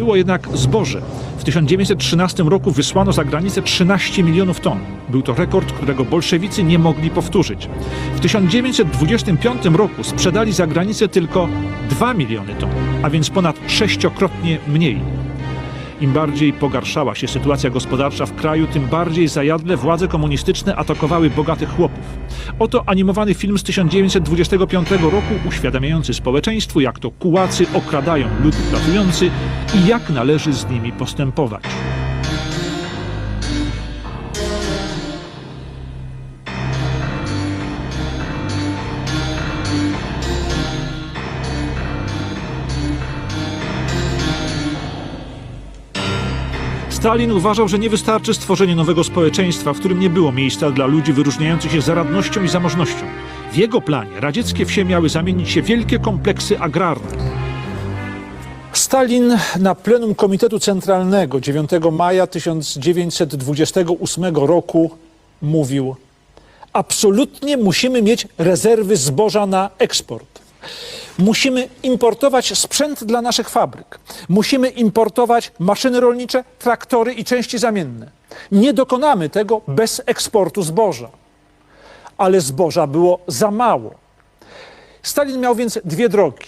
Było jednak zboże. W 1913 roku wysłano za granicę 13 milionów ton. Był to rekord, którego bolszewicy nie mogli powtórzyć. W 1925 roku sprzedali za granicę tylko 2 miliony ton, a więc ponad sześciokrotnie mniej. Im bardziej pogarszała się sytuacja gospodarcza w kraju, tym bardziej zajadle władze komunistyczne atakowały bogatych chłopów. Oto animowany film z 1925 roku uświadamiający społeczeństwu, jak to kułacy okradają lud pracujący i jak należy z nimi postępować. Stalin uważał, że nie wystarczy stworzenie nowego społeczeństwa, w którym nie było miejsca dla ludzi wyróżniających się zaradnością i zamożnością. W jego planie radzieckie wsie miały zamienić się w wielkie kompleksy agrarne. Stalin na plenum Komitetu Centralnego 9 maja 1928 roku mówił: Absolutnie musimy mieć rezerwy zboża na eksport. Musimy importować sprzęt dla naszych fabryk. Musimy importować maszyny rolnicze, traktory i części zamienne. Nie dokonamy tego bez eksportu zboża. Ale zboża było za mało. Stalin miał więc dwie drogi: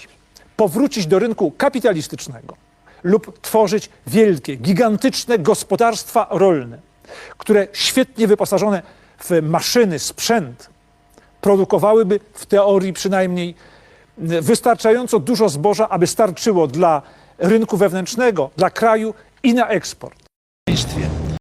powrócić do rynku kapitalistycznego lub tworzyć wielkie, gigantyczne gospodarstwa rolne, które świetnie wyposażone w maszyny, sprzęt produkowałyby w teorii przynajmniej wystarczająco dużo zboża, aby starczyło dla rynku wewnętrznego, dla kraju i na eksport.